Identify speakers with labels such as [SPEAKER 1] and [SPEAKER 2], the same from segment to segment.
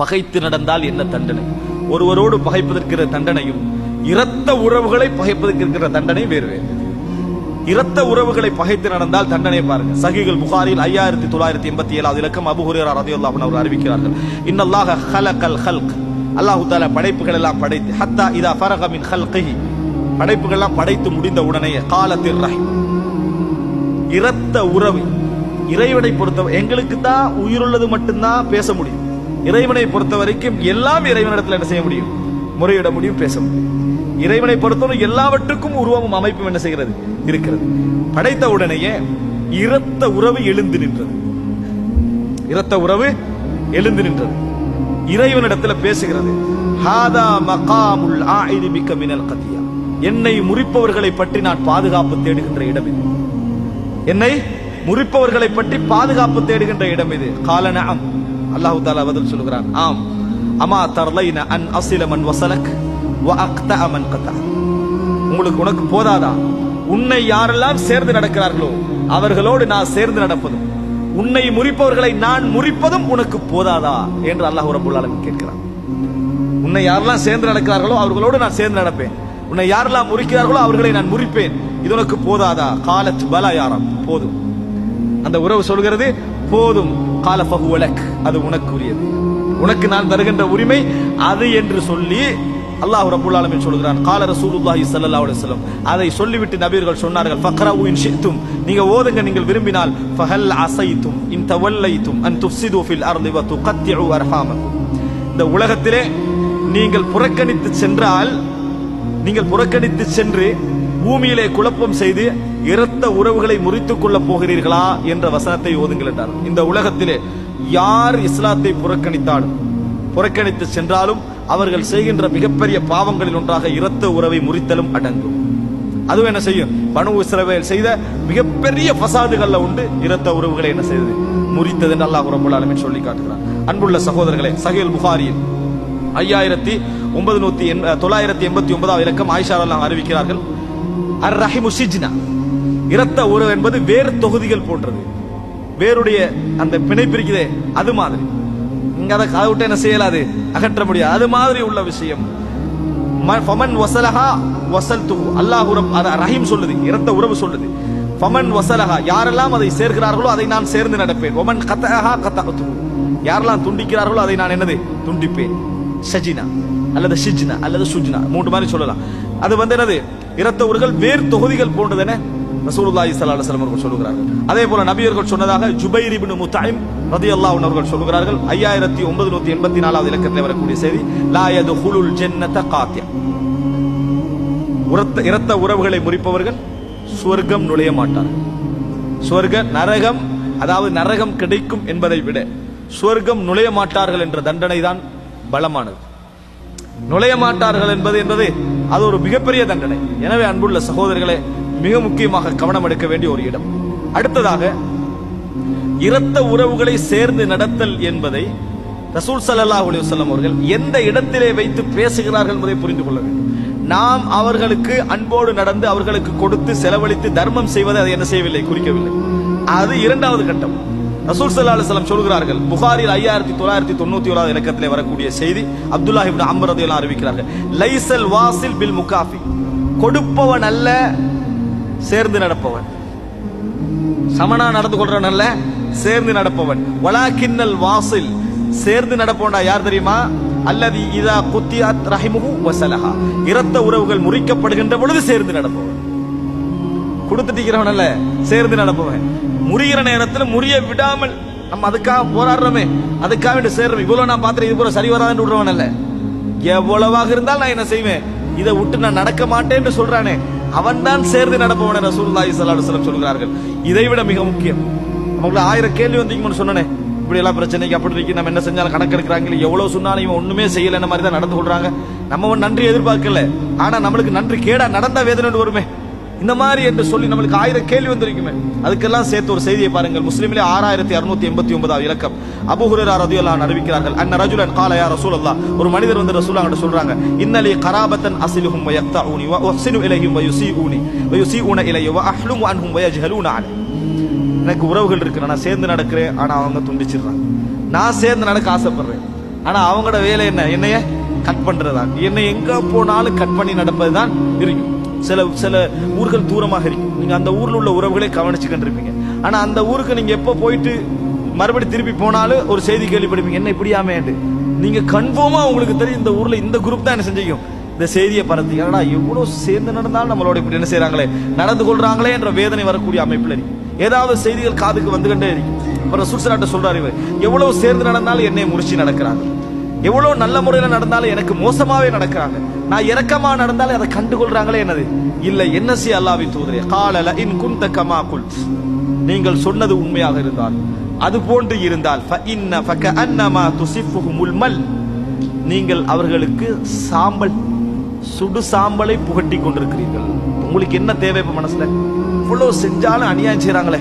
[SPEAKER 1] பகைத்து நடந்தால் என்ன தண்டனை? ஒருவரோடு பகைப்பதற்கிற தண்டனையும் இரத்த உறவுகளை பகைப்பதற்கு இருக்கிற தண்டனை வேறு வேறு. இரத்த உறவுகளை பகைத்து நடந்தால் தண்டனை பாருங்க. சகிகள் புகாரில் ஐயாயிரத்தி தொள்ளாயிரத்தி எண்பத்தி ஏழாவது இலக்கம் அபு ஹுரேரா அவர் அவர்கள் அறிவிக்கிறார்கள். இன்னல்லாஹ ஹலகல் ஹல்க். அல்லாஹு தாலா படைப்புகள் எல்லாம் படைத்து ஹத்தா இதா ஃபரகமின் ஹல்கை படைப்புகள் எல்லாம் படைத்து முடிந்த உடனே காலத்தில் ரஹிம் இரத்த உறவு இறைவனை பொறுத்த எங்களுக்கு தான் உயிருள்ளது மட்டும்தான் பேச முடியும். இறைவனை பொறுத்த வரைக்கும் எல்லாம் இறைவனிடத்தில் என்ன செய்ய முடியும்? முறையிட முடியும் பேச முடியும். இறைவனை பொறுத்தவரை எல்லாவற்றுக்கும் உருவமும் அமைப்பும் என்ன செய்கிறது? இருக்கிறது. படைத்த உடனேயே இரத்த உறவு எழுந்து நின்றது. இரத்த உறவு எழுந்து நின்றது. இறைவனிடத்தில் பேசுகிறது ஹாதா மகாமுல் ஆயிரி மிக்க மினல் கத்தியா என்னை முறிப்பவர்களை பற்றி நான் பாதுகாப்பு தேடுகின்ற இடம் இது. என்னை முறிப்பவர்களை பற்றி பாதுகாப்பு தேடுகின்ற இடம் இது. காலன அல்லாஹு தாலா பதில் சொல்கிறான் ஆம். அமா தர்லைன அன் அசில மன் வசலக் வ அக்த அமன் கத்தா உங்களுக்கு உனக்கு போதாதா? உன்னை யாரெல்லாம் சேர்ந்து நடக்கிறார்களோ அவர்களோடு நான் சேர்ந்து நடப்பதும் உன்னை முறிப்பவர்களை நான் முறிப்பதும் உனக்கு போதாதா? என்று அல்லாஹ் ரபுல் கேட்கிறான். உன்னை யாரெல்லாம் சேர்ந்து நடக்கிறார்களோ அவர்களோடு நான் சேர்ந்து நடப்பேன். உன்னை யாரெல்லாம் முறிக்கிறார்களோ அவர்களை நான் முறிப்பேன். இது உனக்கு போதாதா? காலத் பலா யாரம் போதும். அந்த உறவு சொல்கிறது போதும். கால பகுவலக் அது உனக்குரியது. உனக்கு நான் தருகின்ற உரிமை அது என்று சொல்லி அல்லாஹ் ரபுல் ஆலமீன் சொல்கிறான். கால ரசூலுல்லாஹி சல்லல்லாஹு அலைஹி வஸல்லம். அதை சொல்லிவிட்டு நபியர்கள் சொன்னார்கள் ஃபக்ரவு இன் ஷித்தும் நீங்க ஓதுங்க நீங்கள் விரும்பினால் ஃபஹல் அசைத்தும் இன் தவல்லைத்தும் அன் துஃப்சிது ஃபில் அர்லி வ துகத்திஉ அர்ஹாமக்கும். இந்த உலகத்திலே நீங்கள் புறக்கணித்து சென்றால் நீங்கள் புறக்கணித்து சென்று பூமியிலே குழப்பம் செய்து இரத்த உறவுகளை முறித்துக் கொள்ளப் போகிறீர்களா என்ற வசனத்தை ஓதுங்கள் என்றார். இந்த உலகத்திலே யார் இஸ்லாத்தை புறக்கணித்தாலும் புறக்கணித்து சென்றாலும் அவர்கள் செய்கின்ற மிகப்பெரிய பாவங்களில் ஒன்றாக இரத்த உறவை முறித்தலும் அடங்கும். அதுவும் என்ன செய்யும்? பனு இஸ்ரவேல் செய்த மிகப்பெரிய பசாதுகள்ல உண்டு இரத்த உறவுகளை என்ன செய்தது? முறித்தது என்று அல்லாஹ் ரப்பல் சொல்லி காட்டுகிறார் அன்புள்ள சகோதரர்களே சஹீல் புகாரியில் ஐயாயிரத்தி ஒன்பது நூத்தி தொள்ளாயிரத்தி எண்பத்தி ஒன்பதாம் இலக்கம் ஆயிஷா அறிவிக்கிறார்கள். அர் ரஹிமு சிஜ்னா. இரத்த உறவு என்பது வேறு தொகுதிகள் போன்றது. வேருடைய அந்த பிணைப்பு இருக்குதே அது மாதிரி. இங்க அதை அதை விட்டு என்ன செய்யலாது அகற்ற முடியாது. அது மாதிரி உள்ள விஷயம். ம- ஃபமன் வசலஹா வசல் துஹு அல்லாஹ் ரஹீம் சொல்லுது. இரத்த உறவு சொல்லுது. ஃபமன் வசலஹா. யாரெல்லாம் அதை சேர்க்கிறார்களோ அதை நான் சேர்ந்து நடப்பேன். ஒமன் கத்தஹா கத்தஹு யாரெல்லாம் துண்டிக்கிறார்களோ அதை நான் என்னது? துண்டிப்பேன். ஷஜினா அல்லது ஷிஜ்னா அல்லது சுஜ்னா. மூன்று மாதிரி சொல்லலாம். அது வந்து என்னது? இரத்த உறவுகள் வேறு தொகுதிகள் போன்றது என்ன ரசூலுல்லாஹி ஸல்லல்லாஹு அலைஹி வஸல்லம் அவர்கள் சொல்லுகிறார்கள். அதே போல நபியர்கள் சொன்னதாக ஜுபைர் இப்னு முத்தைம் ரலியல்லாஹு அன்ஹு அவர்கள் சொல்லுகிறார்கள். 5984வது இலக்கத்தில் வரக்கூடிய செய்தி லா யதுஹுலுல் ஜன்னத காத்தியா. உரத்த இரத்த உறவுகளை முறிப்பவர்கள் சுவர்க்கம் நுழைய மாட்டார்கள். சுவர்க்க நரகம் அதாவது நரகம் கிடைக்கும் என்பதை விட சுவர்க்கம் நுழைய மாட்டார்கள் என்ற தண்டனை தான் பலமானது. நுழைய மாட்டார்கள் என்பது என்பது அது ஒரு மிகப்பெரிய தண்டனை. எனவே அன்புள்ள சகோதரர்களே மிக முக்கியமாக கவனம் எடுக்க வேண்டிய ஒரு இடம். அடுத்ததாக இரத்த உறவுகளை சேர்ந்து நடத்தல் என்பதை ரசூல் சல்லா அலைஹி அவர்கள் எந்த இடத்திலே வைத்து பேசுகிறார்கள் என்பதை புரிந்து கொள்ள வேண்டும். நாம் அவர்களுக்கு அன்போடு நடந்து அவர்களுக்கு கொடுத்து செலவழித்து தர்மம் செய்வதை அதை என்ன செய்யவில்லை? குறிக்கவில்லை. அது இரண்டாவது கட்டம். ரசூல் சல்லா அலுவலம் சொல்கிறார்கள் புகாரில் ஐயாயிரத்தி தொள்ளாயிரத்தி தொண்ணூத்தி ஓராவது இலக்கத்திலே வரக்கூடிய செய்தி அப்துல்லாஹிப் இப்னு அறிவிக்கிறார்கள் லைசல் வாசில் பில் முகாஃபி. கொடுப்பவன் அல்ல சேர்ந்து நடப்பவன். சமனா நடந்து கொள்றவன் அல்ல சேர்ந்து நடப்பவன். வலாக்கின்னல் வாசில் சேர்ந்து நடப்பவனா யார் தெரியுமா? அல்லது இதா குத்தியாத் ரஹிமுஹு வசலஹா. இரத்த உறவுகள் முறிக்கப்படுகின்ற பொழுது சேர்ந்து நடப்பவன். கொடுத்துட்டிக்கிறவன் அல்ல சேர்ந்து நடப்பவன். முறிகிற நேரத்தில் முறிய விடாமல் நம்ம அதுக்காக போராடுறோமே அதுக்காக வேண்டி சேர்றோம். இவ்வளவு நான் பார்த்துட்டு இது போல சரி வராதுன்னு விடுறவன் அல்ல எவ்வளவாக இருந்தால் நான் என்ன செய்வேன்? இதை விட்டு நான் நடக்க மாட்டேன்னு சொல்றானே. அவன் தான் சேர்ந்து நடப்பவன ரசூலுல்லாஹி ஸல்லல்லாஹு அலைஹி சொல்கிறார்கள். இதை விட மிக முக்கியம் அவங்கள ஆயிரம் கேள்வி வந்தீங்கன்னு சொன்னனே. இப்படி எல்லாம் பிரச்சனைக்கு அப்படி இருக்கு நம்ம என்ன செஞ்சாலும் கணக்கெடுக்கிறாங்க எவ்வளவு சொன்னாலும் இவன் ஒண்ணுமே செய்யல மாதிரி தான் நடந்து கொள்றாங்க. நம்ம நன்றி எதிர்பார்க்கல. ஆனா நம்மளுக்கு நன்றி கேடா நடந்த வேதனை வருமே. இந்த மாதிரி என்று சொல்லி நம்மளுக்கு ஆயிரம் கேள்வி வந்திருக்குமே. அதுக்கெல்லாம் சேர்த்து ஒரு செய்தியை பாருங்கள். முஸ்லிமிலே ஆறாயிரத்தி அறுநூத்தி எண்பத்தி ஒன்பதாவது இலக்கம். அபுஹுரா ரதியுல்லா அறிவிக்கிறார்கள். அண்ணன் ரஜுலன் கால யார் ரசூலல்லா ஒரு மனிதர் வந்து ரசூலா கிட்ட சொல்றாங்க இன்னலி கராபத்தன் அசிலுஹும் வயக்தஊனி வசினு இலையும் வயுசி ஊனி வயுசி ஊன இலையோ அஹ்லும் அன்ஹும் வயஜ்ஹலூன அலை. எனக்கு உறவுகள் இருக்கு நான் சேர்ந்து நடக்கிறேன் ஆனா அவங்க துண்டிச்சிடுறாங்க. நான் சேர்ந்து நடக்க ஆசைப்படுறேன். ஆனா அவங்களோட வேலை என்ன? என்னைய கட் பண்றதா என்னை எங்க போனாலும் கட் பண்ணி நடப்பதுதான் இருக்கும் சில சில ஊர்கள் தூரமாக இருக்கும். நீங்கள் அந்த ஊரில் உள்ள உறவுகளை கவனிச்சுக்கிட்டு இருப்பீங்க அந்த ஊருக்கு நீங்கள் எப்போ போயிட்டு மறுபடி திருப்பி போனாலும் ஒரு செய்தி கேள்விப்படுவீங்க. என்ன இப்படியாமேண்டு நீங்கள் கன்ஃபார்மாக உங்களுக்கு தெரியும் இந்த ஊரில் இந்த குரூப் தான் என்ன செஞ்சிக்கும். இந்த செய்தியை பரத்தி ஏன்னா எவ்வளோ சேர்ந்து நடந்தாலும் நம்மளோட இப்படி என்ன செய்கிறாங்களே நடந்து கொள்கிறாங்களே என்ற வேதனை வரக்கூடிய அமைப்பில் இருக்கு. ஏதாவது செய்திகள் காதுக்கு வந்துகிட்டே இருக்கு. அப்புறம் சுசராட்ட சொல்கிறார் இவர் எவ்வளோ சேர்ந்து நடந்தாலும் என்னை முறிச்சு நடக்கிறாங்க எவ்வளோ நல்ல முறையில் நடந்தாலும் எனக்கு மோசமாகவே நடக்கிறாங்க. நான் இறக்கமாக நடந்தாலும் அதை கண்டுகொள்றாங்களே என்னது? இல்லை என்ன சி அல்லாவி தூதரே? காலல இன் குந்த கமா கமாக்குள் நீங்கள் சொன்னது உண்மையாக இருந்தால் அது போன்று இருந்தால் நீங்கள் அவர்களுக்கு சாம்பல் சுடு சாம்பலை புகட்டி கொண்டிருக்கிறீர்கள். உங்களுக்கு என்ன தேவை இப்போ மனசுல? இவ்வளவு செஞ்சாலும் அநியாயம் செய்யறாங்களே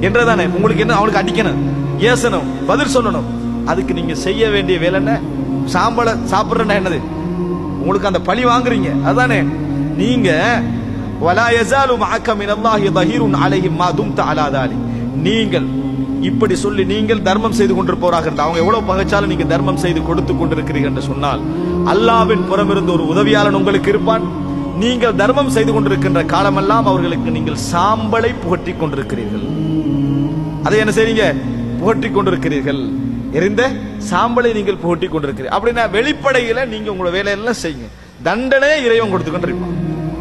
[SPEAKER 1] என்றதானே? உங்களுக்கு என்ன? அவனுக்கு அடிக்கணும். ஏசணும். பதில் சொல்லணும். அதுக்கு நீங்க செய்ய வேண்டிய வேலை சாம்பலை சாப்பிடுறேன்னா என்னது? உங்களுக்கு அந்த பழி வாங்குறீங்க. அதானே? நீங்க வலா யசாலு மஅக்க மினல்லாஹி தஹீருன் அலைஹிம் மா தும்த அலா தாலி நீங்கள் இப்படி சொல்லி நீங்கள் தர்மம் செய்து கொண்டிருப்பவராக இருந்தால் அவங்க எவ்வளவு பகைச்சாலும் நீங்க தர்மம் செய்து கொடுத்து கொண்டிருக்கிறீர்கள் என்று சொன்னால் அல்லாவின் புறமிருந்து ஒரு உதவியாளன் உங்களுக்கு இருப்பான். நீங்கள் தர்மம் செய்து கொண்டிருக்கின்ற காலமெல்லாம் அவர்களுக்கு நீங்கள் சாம்பலை புகட்டி கொண்டிருக்கிறீர்கள். அதை என்ன செய்றீங்க? புகட்டி கொண்டிருக்கிறீர்கள். எரிந்த சாம்பலை நீங்கள் புகட்டி கொண்டிருக்கிறீர்கள். அப்படின்னா வெளிப்படையில நீங்க உங்களோட வேலையெல்லாம் செய்யுங்க. தண்டனை இறைவன் கொடுத்து கொண்டிருப்பான்.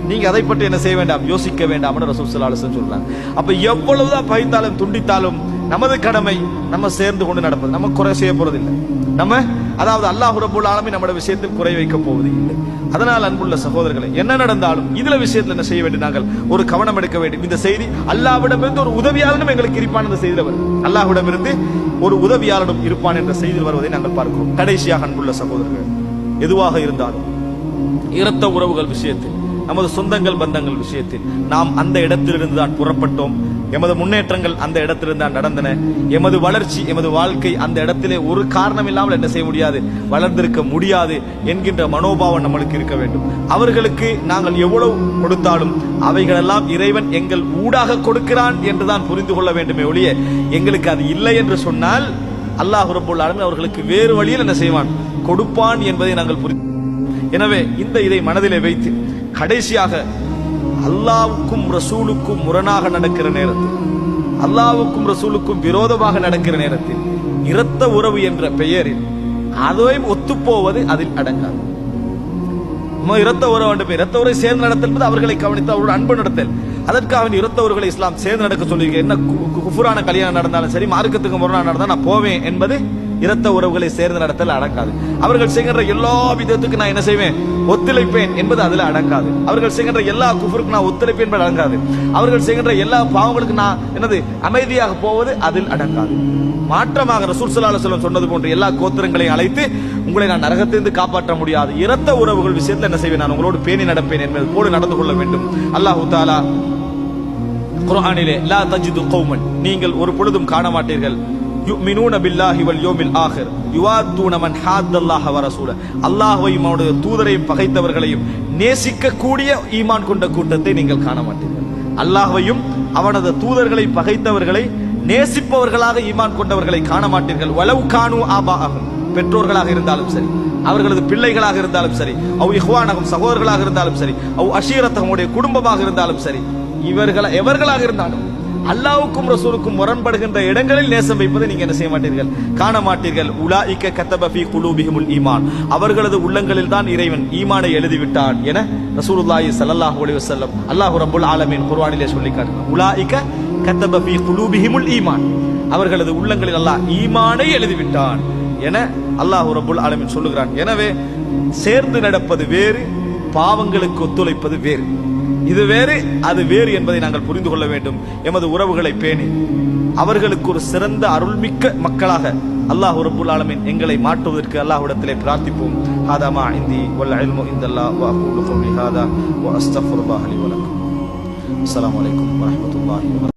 [SPEAKER 1] நீங்க அதை பற்றி என்ன செய்ய வேண்டாம்? யோசிக்க வேண்டாம் ரசூல் ஸல்லல்லாஹு சொல்றாங்க. அப்ப எவ்வளவுதான் பயந்தாலும் துண்டித்தாலும் நமது கடமை நம்ம சேர்ந்து கொண்டு நடப்பது. நம்ம குறை செய்ய போறதில்லை. நம்ம அதாவது அல்லாஹ் ரபுல் ஆலமி நம்மட விஷயத்தில் குறை வைக்க போவது இல்லை அதனால் அன்புள்ள சகோதரர்களை என்ன நடந்தாலும் இதுல விஷயத்துல என்ன செய்ய வேண்டும் நாங்கள்? ஒரு கவனம் எடுக்க வேண்டும். இந்த செய்தி அல்லாஹ்விடமிருந்து ஒரு உதவியாளனும் எங்களுக்கு இருப்பான் இந்த செய்தியில் வரும் அல்லாஹ்விடமிருந்து ஒரு உதவியாளனும் இருப்பான் என்ற செய்தியில் வருவதை நாங்கள் பார்க்கிறோம். கடைசியாக அன்புள்ள சகோதரர்கள் எதுவாக இருந்தாலும் இரத்த உறவுகள் விஷயத்தில் நமது சொந்தங்கள் பந்தங்கள் விஷயத்தில் நாம் அந்த இடத்திலிருந்து தான் புறப்பட்டோம். எமது முன்னேற்றங்கள் அந்த இடத்திலிருந்து தான் நடந்தன. எமது வளர்ச்சி எமது வாழ்க்கை அந்த இடத்திலே ஒரு காரணம் இல்லாமல் என்ன செய்ய முடியாது வளர்ந்திருக்க முடியாது என்கின்ற மனோபாவம் நம்மளுக்கு இருக்க வேண்டும். அவர்களுக்கு நாங்கள் எவ்வளவு கொடுத்தாலும் அவைகளெல்லாம் இறைவன் எங்கள் ஊடாக கொடுக்கிறான் என்றுதான் புரிந்து கொள்ள வேண்டுமே ஒழிய எங்களுக்கு அது இல்லை என்று சொன்னால் அல்லாஹ் ரப்புல் அவர்களுக்கு வேறு வழியில் என்ன செய்வான்? கொடுப்பான் என்பதை நாங்கள் புரிந்து எனவே இந்த இதை மனதிலே வைத்து கடைசியாக அல்லாவுக்கும் ரசூலுக்கும் முரணாக நடக்கிற நேரத்தில் அல்லாவுக்கும் ரசூலுக்கும் விரோதமாக நடக்கிற நேரத்தில் இரத்த உறவு என்ற பெயரில் அதையும் ஒத்துப்போவது அதில் அடங்காது. நம்ம இரத்த உறவு என்று இரத்த உறவை சேர்ந்து நடத்தல் என்பது அவர்களை கவனித்து அவரோட அன்பு நடத்தல். அதற்காக வேண்டி இரத்த உறவுகளை இஸ்லாம் சேர்ந்து நடக்க சொல்லியிருக்க. என்ன கு- குஃபுரான கல்யாணம் நடந்தாலும் சரி மார்க்கத்துக்கு முரணா நடந்தால் நான் போவேன் என்பது இரத்த உறவுகளை சேர்ந்து நடத்தல் அடங்காது. அவர்கள் செய்கின்ற எல்லா விதத்துக்கு நான் என்ன செய்வேன்? ஒத்துழைப்பேன் என்பது அதுல அடங்காது. அவர்கள் செய்கின்ற எல்லா குஃபருக்கு நான் ஒத்துழைப்பேன் என்பது அடங்காது. அவர்கள் செய்கின்ற எல்லா பாவங்களுக்கு நான் என்னது? அமைதியாக போவது அதில் அடங்காது. மாற்றமாக ரசூல் ஸல்லல்லாஹு சொன்னது போன்று எல்லா கோத்திரங்களையும் அழைத்து உங்களை நான் நரகத்திலிருந்து காப்பாற்ற முடியாது. இரத்த உறவுகள் விஷயத்தில் என்ன செய்வேன்? நான் உங்களோடு பேணி நடப்பேன் என்பது போல நடந்து கொள்ள வேண்டும். அல்லாஹு தாலா குரானிலே லா தஜிது கௌமன் நீங்கள் ஒரு பொழுதும் காண மாட்டீர்கள். யுமினூன பில்லாஹி வல் யோமில் ஆஹிர். யுவாத்தூன மன் ஹாத்தல்லாஹ வரசூல அல்லாஹையும் அல்லாஹ்வையும் அவனுடைய தூதரையும் பகைத்தவர்களையும் நேசிக்கக்கூடிய ஈமான் கொண்ட கூட்டத்தை நீங்கள் காண மாட்டீர்கள். அல்லாஹ்வையும் அவனது தூதர்களை பகைத்தவர்களை நேசிப்பவர்களாக ஈமான் கொண்டவர்களை காண மாட்டீர்கள். வலவு காணு ஆபாகும் பெற்றோர்களாக இருந்தாலும் சரி அவர்களது பிள்ளைகளாக இருந்தாலும் சரி அவ் இஹ்வானகம் சகோதரர்களாக இருந்தாலும் சரி அவ் அஷீரத்தகமுடைய குடும்பமாக இருந்தாலும் சரி இவர்கள எவர்களாக இருந்தாலும் அல்லாவுக்கும் ரசூலுக்கும் முரண்படுகின்ற இடங்களில் நேசம் வைப்பதை நீங்க என்ன செய்ய மாட்டீர்கள்? காண மாட்டீர்கள். உலா கத்தப ஃபீ குலூபிஹிமுல் ஈமான். அவர்களது உள்ளங்களில் தான் இறைவன் ஈமானை எழுதிவிட்டான் என ரசூலுல்லாஹி ஸல்லல்லாஹு அலைஹி வஸல்லம் அல்லாஹ் ரப்பல் ஆலமீன் குர்ஆனிலே சொல்லி காட்டுகிறார். உலாயிக்க கத்தப ஃபீ குலூபிஹிமுல் ஈமான். அவர்களது உள்ளங்களில் அல்லாஹ் ஈமானை எழுதிவிட்டான் என அல்லாஹ் ரபுல் ஆலமீன் சொல்லுகிறான். எனவே சேர்ந்து நடப்பது வேறு பாவங்களுக்கு ஒத்துழைப்பது வேறு. இது வேறு அது வேறு என்பதை நாங்கள் புரிந்து கொள்ள வேண்டும். எமது உறவுகளை பேணி. அவர்களுக்கு ஒரு சிறந்த அருள்மிக்க மக்களாக அல்லாஹ் ரபுல் ஆலமின் எங்களை மாற்றுவதற்கு அல்லாஹ்விடத்திலே பிரார்த்திப்போம். ஹாதாமா இந்தி வல்ல அல்மு இந்தல்லாஹ் வ வா ஹாதா. வா அஸ்தக்ஃபிருல்லாஹ் லி வ லக்கும். அஸ்ஸலாமு அலைக்கும்